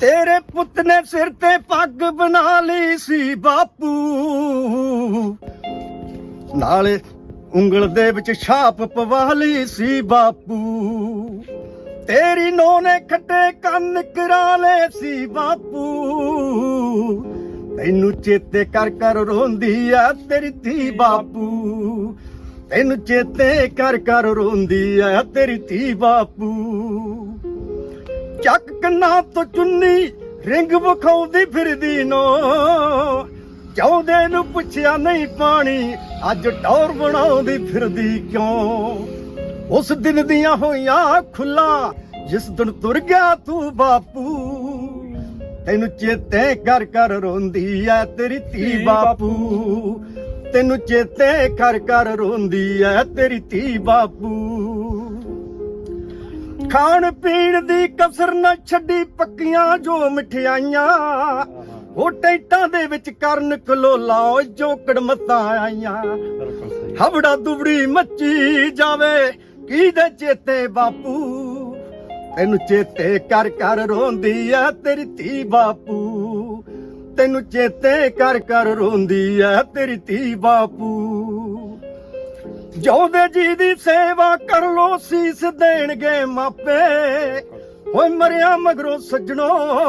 ਤੇਰੇ ਪੁੱਤ ਨੇ ਸਿਰ ਤੇ ਪੱਗ ਬਣਾ ਲਈ ਸੀ ਬਾਪੂ। ਨਾਲੇ ਉਂਗਲ ਦੇ ਵਿੱਚ ਛਾਪ ਪਵਾ ਲਈ ਸੀ ਬਾਪੂ। ਤੇਰੀ ਨੋ ਨੇ ਖੱਟੇ ਕੰਨ ਕਰਾ ਲਏ ਸੀ ਬਾਪੂ। ਤੈਨੂੰ ਚੇਤੇ ਕਰ ਕਰ ਰੋਂਦੀ ਆ ਤੇਰੀ ਧੀ ਬਾਪੂ। ਤੈਨੂੰ ਚੇਤੇ ਕਰ ਕਰ ਰੋਂਦੀ ਆ ਤੇਰੀ ਧੀ ਬਾਪੂ। ਚੱਕ ਕੰਨਾਂ ਤੋਂ ਚੁੰਨੀ ਰਿੰਗ ਵਿਖਾਉਂਦੀ ਫਿਰਦੀ ਨੋ। ਚਾਹੁੰਦੇ ਨੂੰ ਪੁੱਛਿਆ ਨਹੀਂ ਪਾਣੀ ਅੱਜ ਟੌਰ ਬਣਾਉਂਦੀ ਫਿਰਦੀ ਕਿਉਂ? ਉਸ ਦਿਨ ਦੀਆਂ ਹੋਈਆਂ ਖੁੱਲਾ ਜਿਸ ਦਿਨ ਤੁਰ ਗਿਆ ਤੂੰ ਬਾਪੂ। ਤੈਨੂੰ ਚੇਤੇ ਕਰ ਕਰ ਰੋਂਦੀ ਐ ਤੇਰੀ ਧੀ ਬਾਪੂ। ਤੈਨੂੰ ਚੇਤੇ ਕਰ ਕਰ ਰੋਂਦੀ ਐ ਤੇਰੀ ਧੀ ਬਾਪੂ। ਖਾਣ ਪੀਣ ਦੀ ਕਸਰ ਨਾ ਛੱਡੀ ਪੱਕੀਆਂ ਜੋ ਮਠਿਆਈਆਂ। ਉਹ ਟੈਂਟਾਂ ਦੇ ਵਿੱਚ ਕਰਨ ਕਲੋਲਾ ਓ ਜੋਕੜ ਮਤਾਂ ਆਈਆਂ। ਹਵੜਾ ਦੁਬੜੀ ਮੱਚੀ ਜਾਵੇ ਕੀ ਦੇ ਚੇਤੇ ਬਾਪੂ? ਤੈਨੂੰ ਚੇਤੇ ਕਰ ਕਰ ਰੋਂਦੀ ਐ ਤੇਰੀ ਧੀ ਬਾਪੂ। ਤੈਨੂੰ ਚੇਤੇ ਕਰ ਕਰ ਰੋਂਦੀ ਐ ਤੇਰੀ ਧੀ ਬਾਪੂ। ਜਿਉਂਦੇ ਜੀ ਦੀ ਸੇਵਾ ਕਰ ਲੋ ਸੀਸ ਦੇਣਗੇ ਮਾਪੇ। ਹੋਏ ਮਰਿਆ ਮਗਰੋਂ ਸੱਜਣੋ।